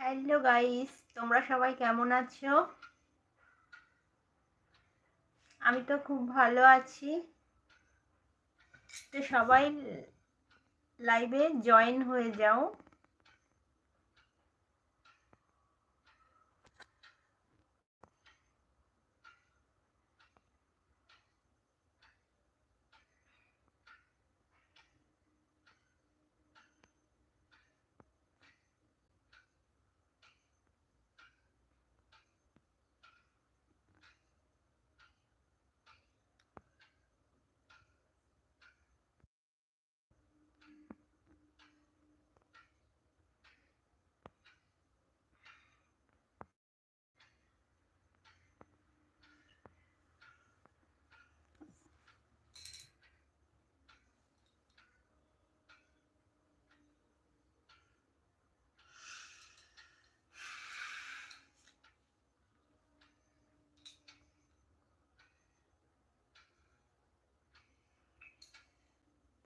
Hello guys তোমরা সবাই কেমন আছো? আমি তো খুব ভালো আছি। তো সবাই লাইভে জয়েন হয়ে যাও।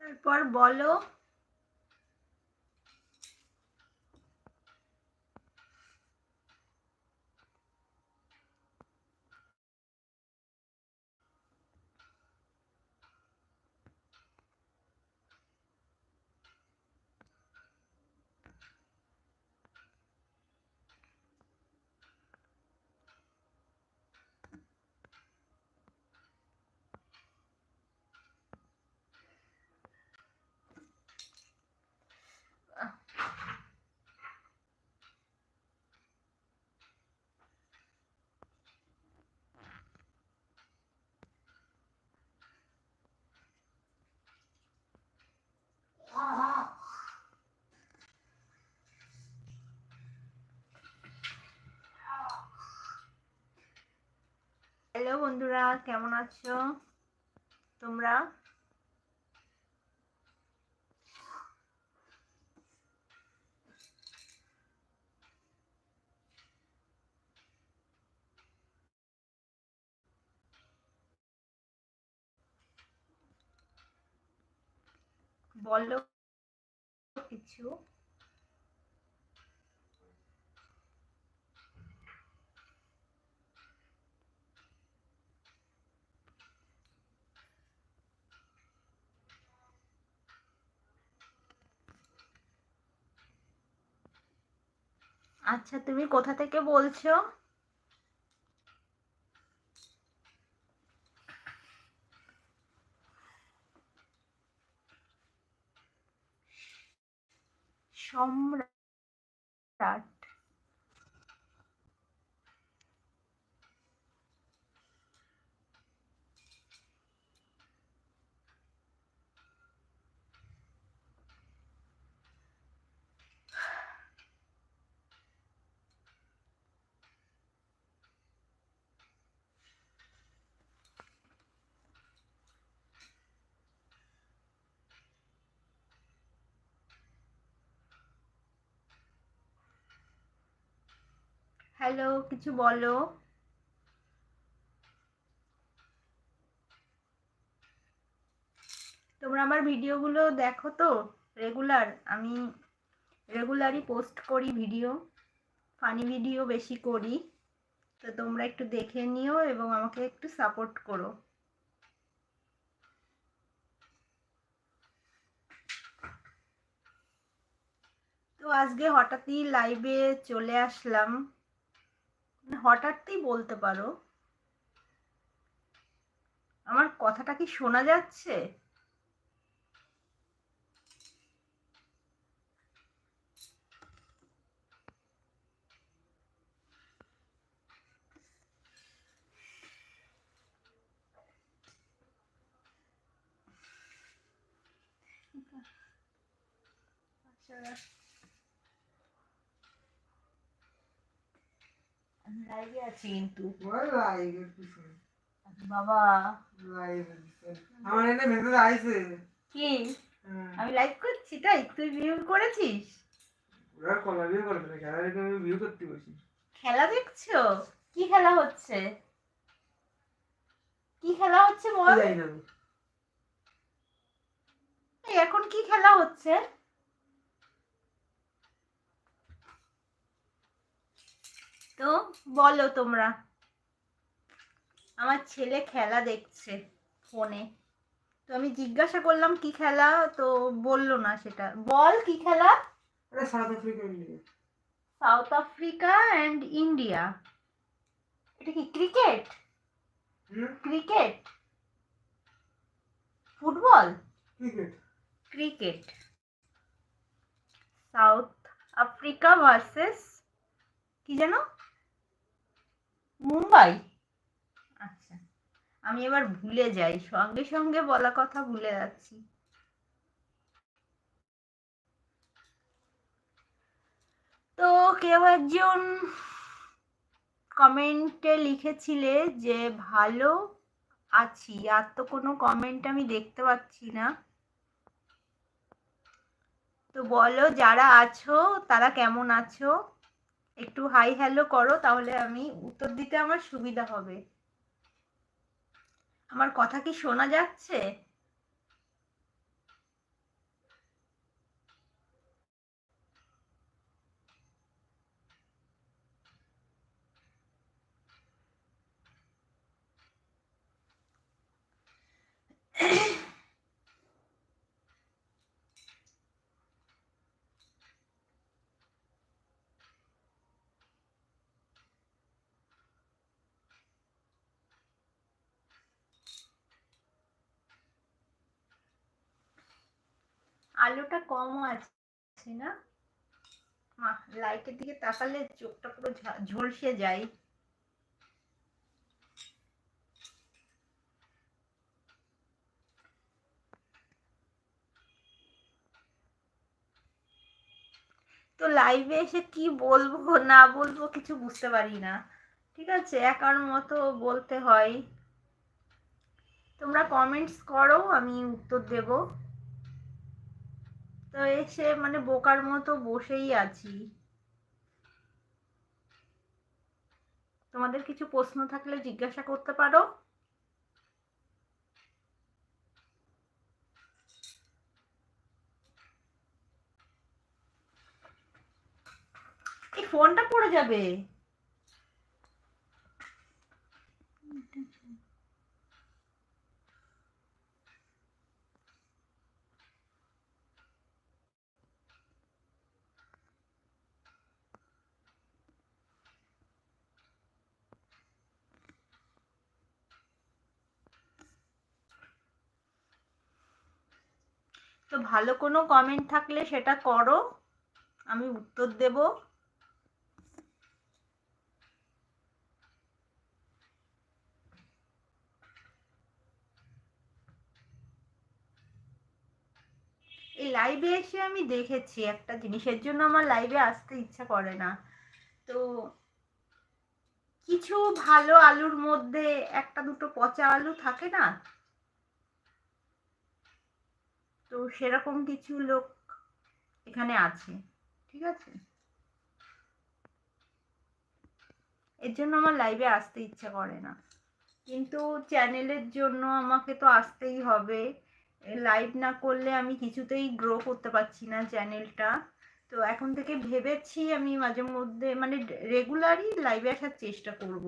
তারপর বলো হ্যালো বন্ধুরা কেমন আছো? তোমরা? বলো কিছু। আচ্ছা তুমি কোথা থেকে বলছো? সম্রাট হ্যালো, কিছু বলো। তোমরা আমার ভিডিওগুলো দেখো তো রেগুলার আমি রেগুলারই পোস্ট করি ভিডিও ফানি ভিডিও বেশি করি। তো তোমরা একটু দেখে নিও এবং আমাকে একটু সাপোর্ট করো। তো আজকে হঠাৎই লাইভে চলে আসলাম। হঠাৎই বলতে পারো। আমার কথাটা কি শোনা যাচ্ছে আচ্ছা আমি লাইভে আছি কিন্তু। বাবা। আমার মেসেজ আইছে। কি? আমি লাইভ করছি তাই? তুই ভিউ করেছিস? ওরা কলা করবে না খেলা দেখে আমি বিয়ে করতে বসি। খেলা দেখছ? কি খেলা হচ্ছে? কি খেলা হচ্ছে বল? না এখন কি খেলা হচ্ছে? তো বলো তোমরা। আমার ছেলে খেলা দেখছে ফোনে। তো আমি জিজ্ঞাসা করলাম কি খেলা? তো বলল না সেটা। বল কি খেলা? South Africa South Africa and India. এটা কি cricket? Cricket? Football? Cricket. Cricket. South Africa versus কি যেন? মুম্বাই? আচ্ছা। আমি এবার ভুলে যাই, সঙ্গে সঙ্গে বলা কথা ভুলে যাচ্ছি। তো কেউ একজন কমেন্টে লিখেছিলে যে, ভালো আছি। আর তো কোনো কমেন্ট আমি দেখতে পাচ্ছি না। তো বলো, যারা আছো, তারা কেমন আছো? একটু হাই হ্যালো করো, তাহলে আমি উত্তর দিতে আমার সুবিধা হবে। আমার কথা কি শোনা যাচ্ছে? আলোটা কম আছে না? লাইটের দিকে তাকালে চোখটা পুরো ঝলসে যায়। তো লাইভে এসে কি বলব, না বলব কিছু বুঝতে পারি না। ঠিক আছে? একার মতো বলতে হয়। তোমরা কমেন্টস করো, আমি উত্তর দেব। তো এসে মানে বোকার মতো বসেই আছি। তোমাদের কিছু প্রশ্ন থাকলে জিজ্ঞাসা করতে পারো? এই ফোনটা পড়ে যাবে। তো ভালো কোনো কমেন্ট থাকলে সেটা করো। আমি উত্তর দেব। এই লাইভে এসে আমি দেখেছি একটা জিনিসের জন্য আমার লাইভে আসতে ইচ্ছা করে না। তো কিছু ভালো আলুর মধ্যে একটা দুটো পচা আলু থাকে না তো সেরকম কিছু লোক এখানে আছে, ঠিক আছে? এর জন্য আমার লাইভে আসতে ইচ্ছা করে না। কিন্তু চ্যানেলের জন্য আমাকে তো আসতেই হবে। লাইভ না করলে আমি কিছুতেই গ্রো করতে পারছি না চ্যানেলটা তো এখন থেকে ভেবেছি আমি মাঝে মধ্যে মানে রেগুলারই লাইভে আসার চেষ্টা করব।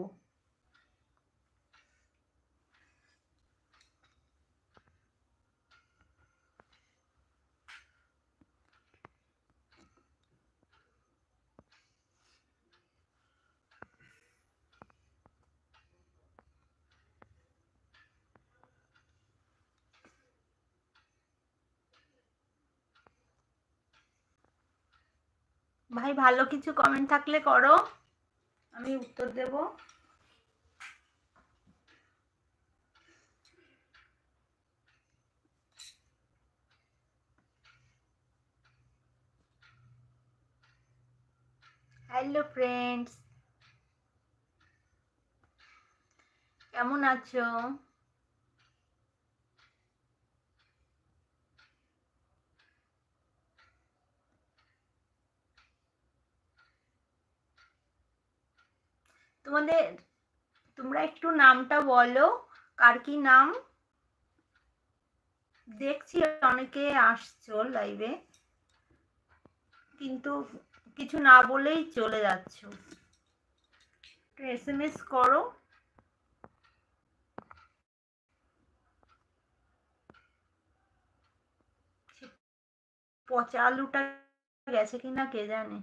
ভাই ভালো কিছু কমেন্ট থাকলে করো। আমি উত্তর দেব। হ্যালো ফ্রেন্ডস কেমন আছো? তোমাদের, তোমরা একটু নামটা বলো, কার কি নাম? দেখছি অনেকে আসছো লাইভে কিন্তু কিছু না বলেই চলে যাচ্ছ। এস এম এস করো। পচা আলুটা গেছে কিনা কে জানে?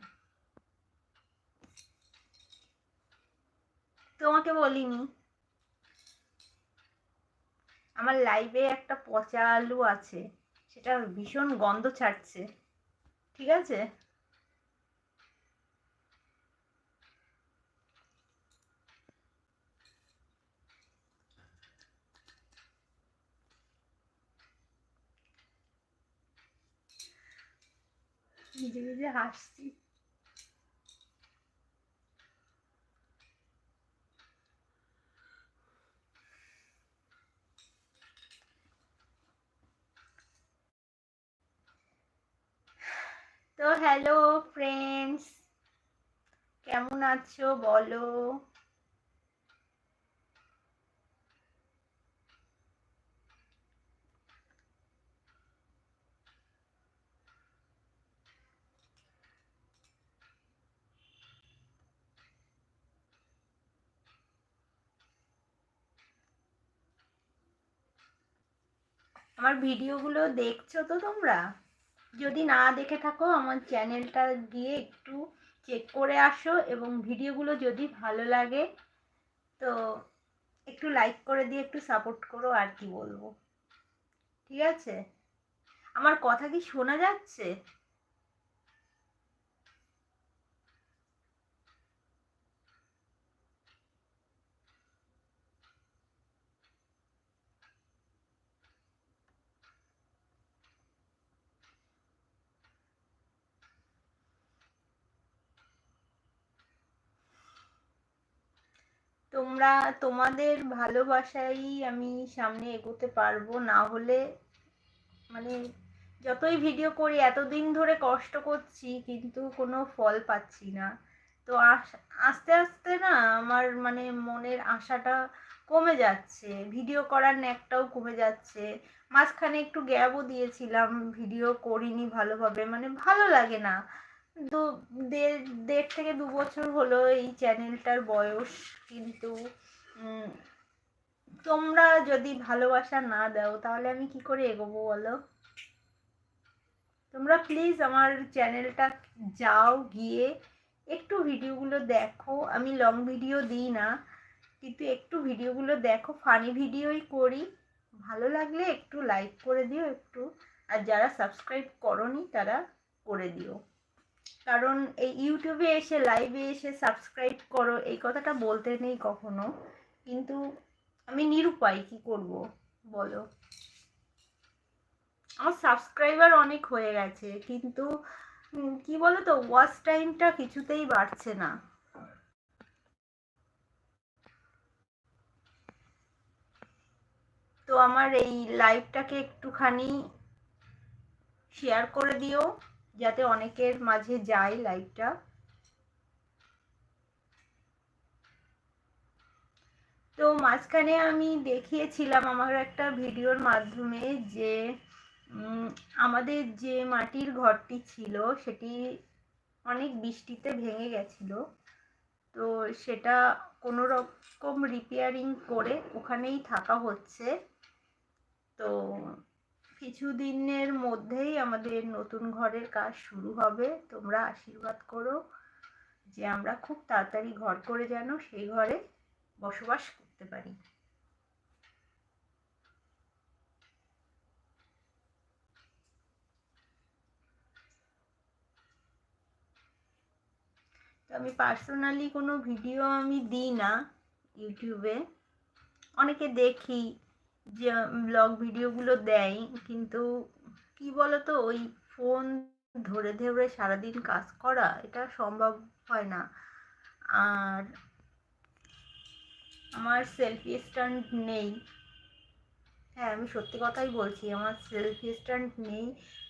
তোমাকে বলিনি। আমার লাইভে একটা পচা আলু আছে, সেটা ভীষণ গন্ধ ছাড়ছে, ঠিক আছে? নিজে নিজে হাসছি তো হ্যালো ফ্রেন্ডস কেমন আছো বলো। আমার ভিডিওগুলো দেখছ তো তোমরা? যদি না দেখে থাকো, আমার চ্যানেলটা গিয়ে একটু চেক করে আসো এবং ভিডিওগুলো যদি ভালো লাগে, তো একটু লাইক করে দিয়ে একটু সাপোর্ট করো আর কি বলব। ঠিক আছে? আমার কথা কি শোনা যাচ্ছে? তোমরা তোমাদের ভালোবাসাই আমি সামনে এগোতে পারব। না হলে মানে যতই ভিডিও করি, এতদিন ধরে কষ্ট করছি, কিন্তু কোনো ফল পাচ্ছি না। তো আস- আস্তে আস্তে না আমার মানে মনের আশাটা কমে যাচ্ছে। ভিডিও করার ন্যাকটাও কমে যাচ্ছে। মাঝখানে একটু গ্যাপও দিয়েছিলাম ভিডিও করিনি ভালোভাবে। মানে ভালো লাগে না। দু, দেড় দেড় থেকে দু বছর হলো এই চ্যানেলটার বয়স, কিন্তু তোমরা যদি ভালোবাসা না দাও, তাহলে আমি কি করে এগোবো বলো? তোমরা প্লিজ আমার চ্যানেলটা যাও গিয়ে, একটু ভিডিওগুলো দেখো। আমি লং ভিডিও দিই না, কিন্তু একটু ভিডিওগুলো দেখো ফানি ভিডিওই করি। ভালো লাগলে একটু লাইক করে দিও একটু, আর যারা সাবস্ক্রাইব করনি, তারা করে দিও। কারণ এই ইউটিউবে এসে লাইভে এসে সাবস্ক্রাইব করো, এই কথাটা বলতে নেই কখনো। কিন্তু আমি নিরুপায়, কি করব? বলো। আমার সাবস্ক্রাইবার অনেক হয়ে গেছে, কিন্তু কি বলো তো ওয়াচ টাইমটা কিছুতেই বাড়ছে না। তো আমার এই লাইভটাকে একটুখানি শেয়ার করে দিও। যাতে অনেকের মাঝে যায় লাইভটা তো মাঝখানে আমি দেখিয়েছিলাম আমার একটা ভিডিওর মাধ্যমে যে আমাদের যে মাটির ঘরটি ছিল সেটি অনেক বৃষ্টিতে ভেঙে গেছিল। তো সেটা কোনো রকম রিপেয়ারিং করে ওখানেই থাকা হচ্ছে। তো কিছুদিনের মধ্যেই আমাদের নতুন ঘরের কাজ শুরু হবে। তোমরা আশীর্বাদ করো যে আমরা খুব তাড়াতাড়ি ঘর করে যেন সেই ঘরে বসবাস করতে পারি। আমি পার্সোনালি কোনো ভিডিও আমি দিই না ইউটিউবে অনেকে দেখি যে ব্লগ ভিডিওগুলো দেয়, কিন্তু কি বলতো, ওই ফোন ধরে ধরে সারাদিন কাজ করা, এটা সম্ভব হয় না। আর আমার সেলফি স্ট্যান্ড নেই। হ্যাঁ আমি সত্যি কথাই বলছি, আমার সেলফি স্ট্যান্ড নেই।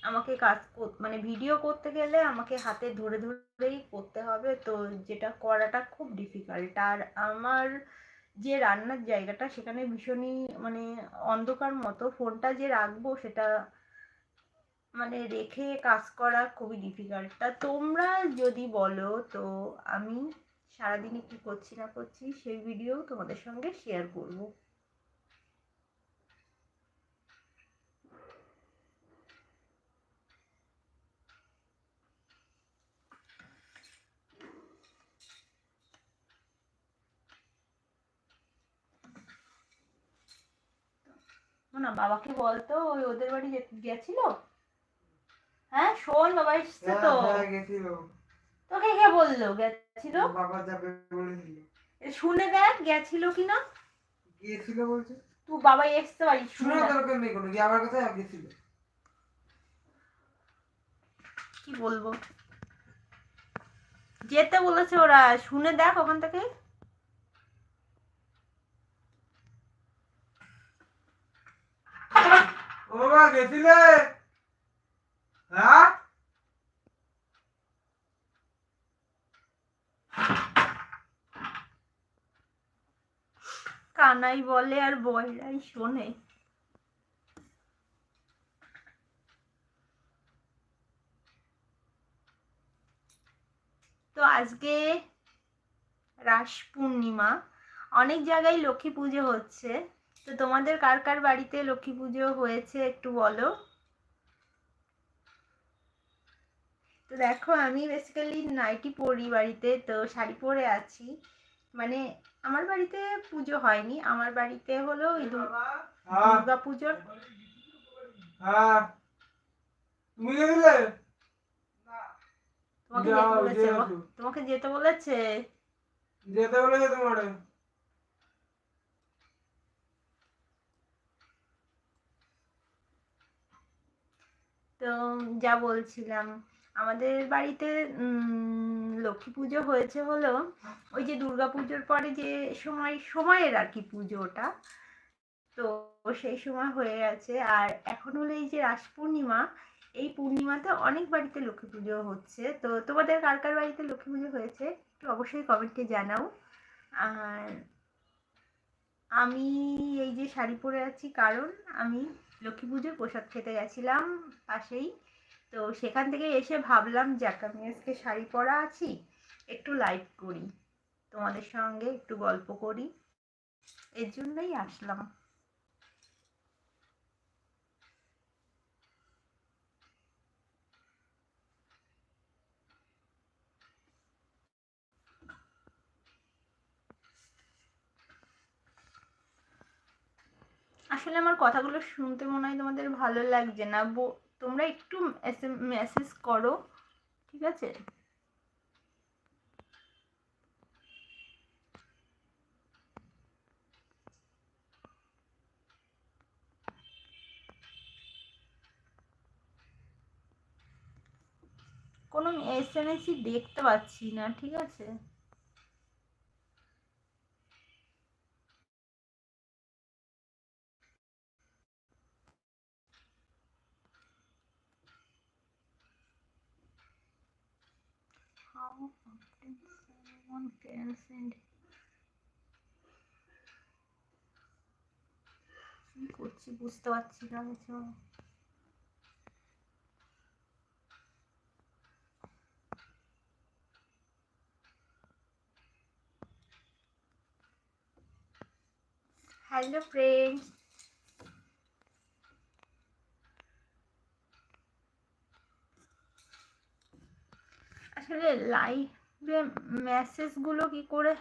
আমাকে কাজ মানে ভিডিও করতে গেলে আমাকে হাতে ধরে ধরেই করতে হবে, তো যেটা করাটা খুব ডিফিকাল্ট আর আমার যে রান্নার জায়গাটা সেখানে ভীষণই মানে অন্ধকার মতো, ফোনটা যে রাখব সেটা মানে রেখে কাজ করা খুবই ডিফিকাল্ট তা তোমরা যদি বলো তো আমি সারাদিনে কি করছি না করছি সেই ভিডিও তোমাদের সঙ্গে শেয়ার করব। না বাবাকে বলতো ওই ওদের বাড়ি গেছিল? হ্যাঁ শোন বাবা এসছে তো। হ্যাঁ, হ্যাঁ, গেছিল। তোকে কে বলল? গেছিল? বাবা যাবে বলেছিল শুনে দেখ গেছিল কিনা। গিয়েছিল বলছে। তুই বাবা এসতে পারিস শুনে দরকার নেই কোনো আমার কাছে গেছিল। কি বলব? যেতে বলেছে ওরা শুনে দেখ ওখান থেকে। ও গেছিলে? হ্যাঁ? কানাই বলে আর বয়রাই শোনে। তো আজকে রাস পূর্ণিমা, অনেক জায়গায় লক্ষ্মী পুজো হচ্ছে। তো তোমাদের কার কার বাড়িতে লক্ষ্মী পুজো হয়েছে একটু বলো? তো দেখো আমি বেসিক্যালি নাইটি পরি বাড়িতে তো শাড়ি পরে আছি। মানে আমার বাড়িতে পুজো হয়নি আমার বাড়িতে হলো ওই হ্যাঁ দুর্গা পুজোর হ্যাঁ। যেতে বলেছে। তোমাকে যেতে বলেছে? যেতে বলেছে তোমার তো যা বলছিলাম। আমাদের বাড়িতে লক্ষ্মী পুজো হয়েছে হলো ওই যে দুর্গা পুজোর পরে যে সময়, সময়ের আর কি পুজোটা। তো সেই সময় হয়ে গেছে। আর এখন হলো এই যে রাস পূর্ণিমা, এই পূর্ণিমাতে অনেক বাড়িতে লক্ষ্মী পুজো হচ্ছে। তো তোমাদের কার কার বাড়িতে লক্ষ্মী পুজো হয়েছে একটু অবশ্যই কমেন্টে জানাও। আর আমি এই যে শাড়ি পরে আছি, কারণ আমি লক্ষ্মী পুজোর প্রসাদ খেতে গেছিলাম পাশেই। তো সেখান থেকে এসে ভাবলাম, যাক আমি আজকে শাড়ি পরা আছি, একটু লাইভ করি। তোমাদের সঙ্গে একটু গল্প করি। এর জন্যই আসলাম। আসলে আমার কথাগুলো শুনতে মনে হয় তোমাদের ভালো লাগছে না। তোমরা একটু মেসেজ করো, ঠিক আছে? কোনো এস এম দেখতে পাচ্ছি না, ঠিক আছে? বুঝতে পারছি না কিছু হ্যালো ফ্রেন্ডস আসলে লাইভে মেসেজগুলো কি করে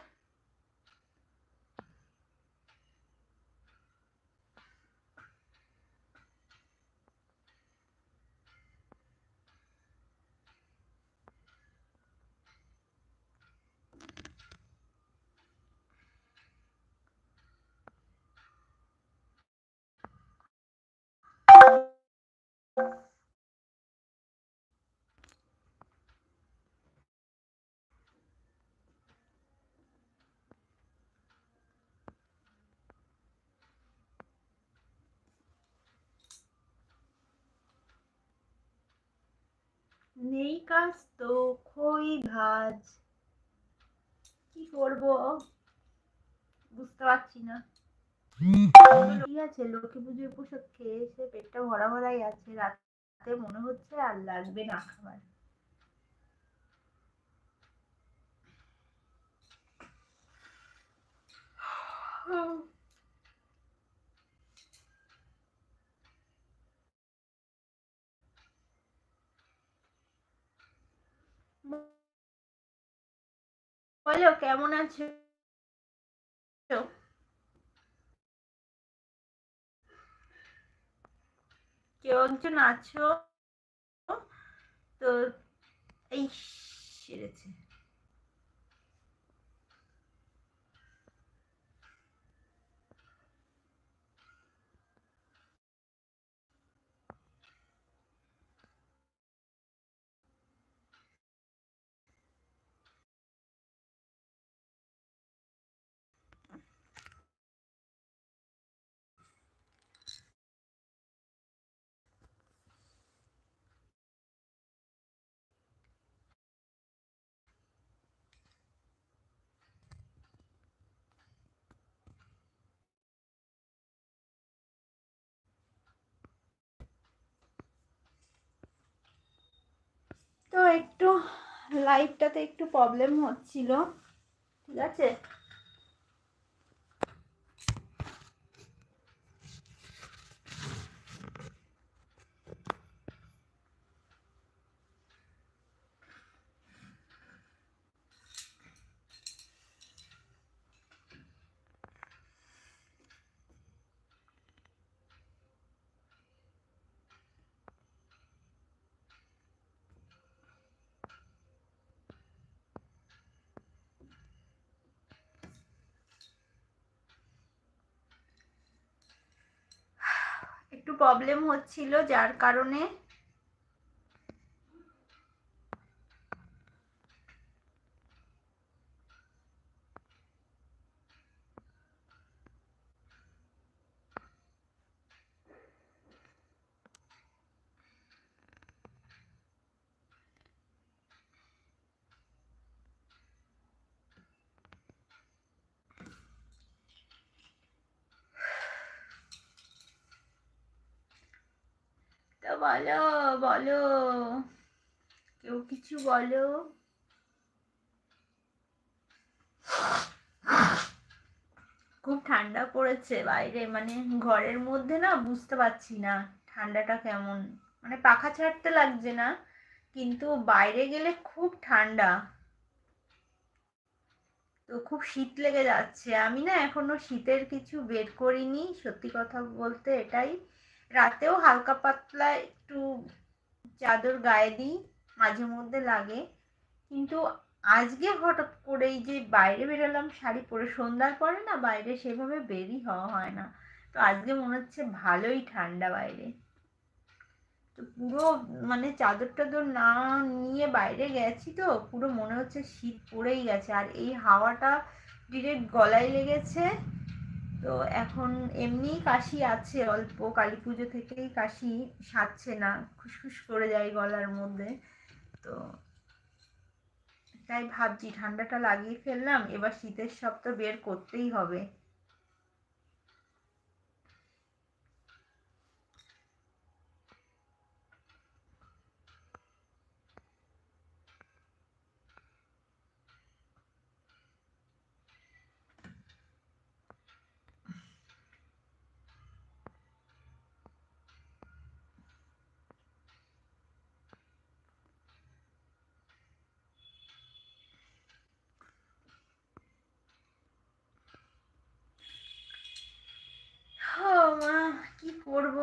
নেই কাজ তো খই ভাজ। কি করব? বুঝতে পারছি না। আছে, লক্ষ্মী পুজোর পোশাক খেয়ে এসে পেটটা ভরা ভরাই আছে, রাতে মনে হচ্ছে আর লাগবে না খাবার। বলো, কেমন আছো? কেউ একজন আছো? তো এই সেরেছে তো একটু লাইভটাতে একটু প্রবলেম হচ্ছিল ঠিক আছে একটু প্রবলেম হচ্ছিল যার কারণে তো বলো বলো। কেউ কিছু বলো? খুব ঠান্ডা পড়েছে বাইরে মানে ঘরের মধ্যে না বুঝতে পারছি না ঠান্ডাটা কেমন। মানে পাখা ছাড়তে লাগছে না, কিন্তু বাইরে গেলে খুব ঠান্ডা। তো খুব শীত লেগে যাচ্ছে। আমি না এখনও শীতের কিছু বের করিনি, সত্যি কথা বলতে এটাই। রাতেও হালকা পাতলা একটু চাদর গায়ে দিই, মাঝে মধ্যে লাগে। কিন্তু আজকে হঠাৎ করেই যে বাইরে বেরোলাম, শাড়ি পরে সন্ধ্যার পরে না বাইরে সেভাবে বেরি হওয়া হয় না। তো আজকে মনে হচ্ছে ভালোই ঠান্ডা বাইরে। তো পুরো মানে চাদর টাদর না নিয়ে বাইরে গেছি তো, পুরো মনে হচ্ছে শীত পড়েই গেছে। আর এই হাওয়াটা ডিরেক্ট গলায় লেগেছে। তো এখন এমনিই কাশি আছে, অল্প কালী পুজো থেকেই কাশি সারছে না, খুসখুস করে যায় গলার মধ্যে। তো তাই ভাবছি ঠান্ডাটা লাগিয়ে ফেললাম, এবার শীতের সব তো বের করতেই হবে ও মা কি করব?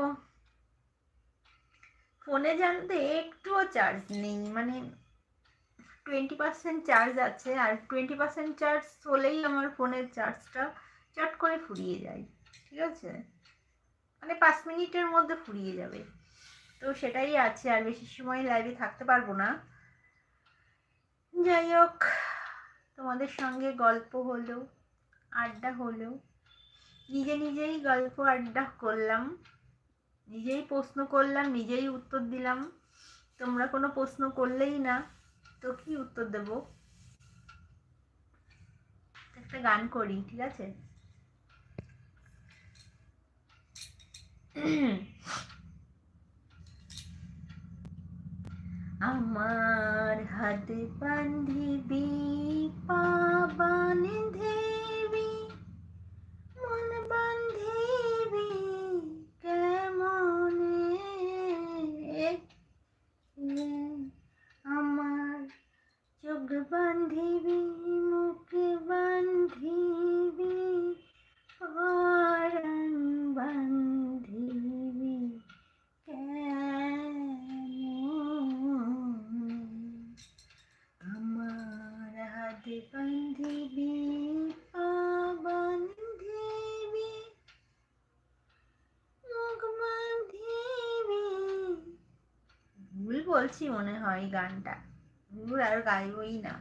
ফোনে জানতে একটুও চার্জ নেই মানে টোয়েন্টি পার্সেন্ট চার্জ আছে, আর টোয়েন্টি পার্সেন্ট চার্জ হলেই আমার ফোনের চার্জটা চট করে ফুরিয়ে যায়, ঠিক আছে? মানে পাঁচ মিনিটের মধ্যে ফুরিয়ে যাবে। তো সেটাই আছে, আর বেশি সময় লাইভে থাকতে পারব না। যাই হোক, তোমাদের সঙ্গে গল্প হলো, আড্ডা হলো। নিজে নিজেই গল্প আড্ডা করলাম, নিজেই প্রশ্ন করলাম, নিজেই উত্তর দিলাম। তোমরা কোনো প্রশ্ন করলেই না, তো কি উত্তর দেব? একটা গান করি, ঠিক আছে? আমার হাত বান্ধিবি পা বাঁধেবি মুখ বান্ধিবি, মুখে বান্ধিবি হরণ বান্ধিবি আমার হাতে বান্ধিবি বান্ধিবি, মুখ বান্ধিবি। ভুল বলছি মনে হয় গানটা। দূর আর গাইবই না।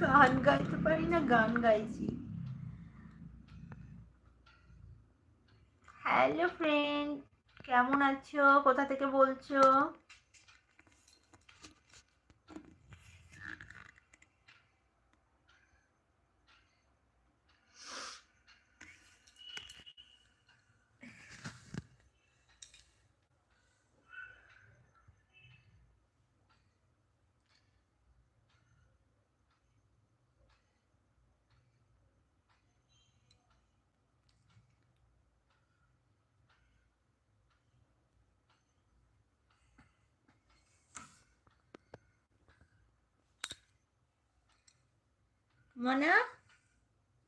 গান গাইতে পারি না, গান গাইছি। হ্যালো ফ্রেন্ড কেমন আছো? কোথা থেকে বলছো? মনা?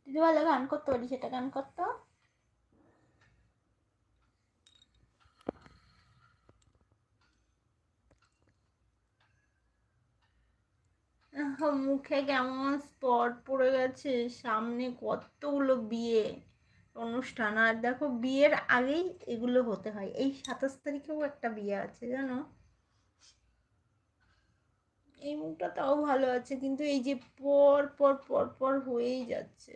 দিদি ভালো গান করতে পারি সেটা গান করতো। মুখে কেমন স্পট পড়ে গেছে, সামনে কতগুলো বিয়ে? অনুষ্ঠান, আর দেখো বিয়ের আগেই এগুলো হতে হয়। এই সাতাশ তারিখেও একটা বিয়ে আছে, জানো? এই মুখটা তাও ভালো আছে, কিন্তু এই যে পর পর পর পর হয়েই যাচ্ছে।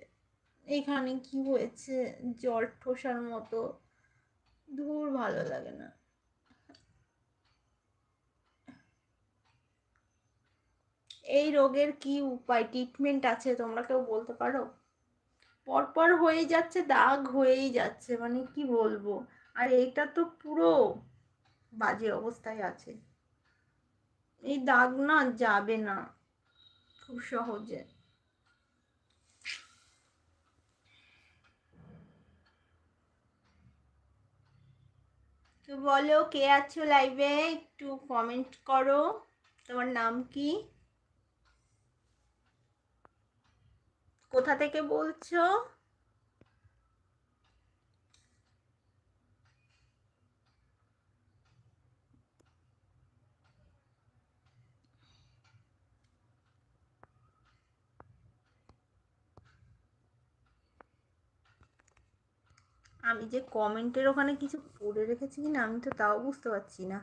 এখানে কি হয়েছে? জল ঠোসার মতো। দূর ভালো লাগে না। এই রোগের কি উপায়? ট্রিটমেন্ট আছে, তোমরা কেউ বলতে পারো? পরপর হয়ে যাচ্ছে, দাগ হয়েই যাচ্ছে মানে কি বলব? আর এটা তো পুরো বাজে অবস্থায় আছে। এই দাগ না যাবে না। খুব সহজে। তো বলো, কে আছো লাইভে একটু কমেন্ট করো। তোমার নাম কি? কোথা থেকে বলছো? আমি যে কমেন্টের ওখানে কিছু পড়ে রেখেছি কি না আমি তো তাও বুঝতে পারছি না।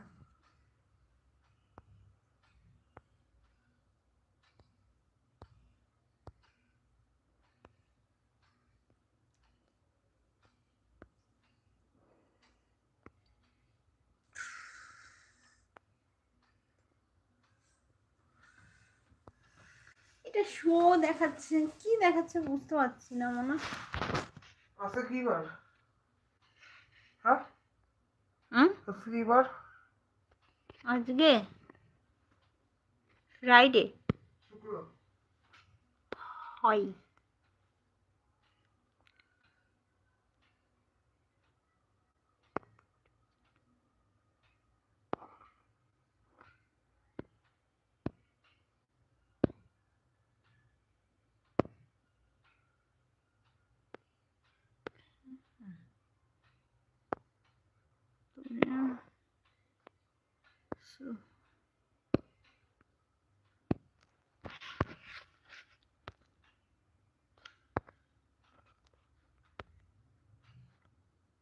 এটা শো দেখাচ্ছে, কি দেখাচ্ছে বুঝতে পারছি না মনে আজকে কি বার হ্যাঁ হুম আজকে ফ্রাইডে হয়।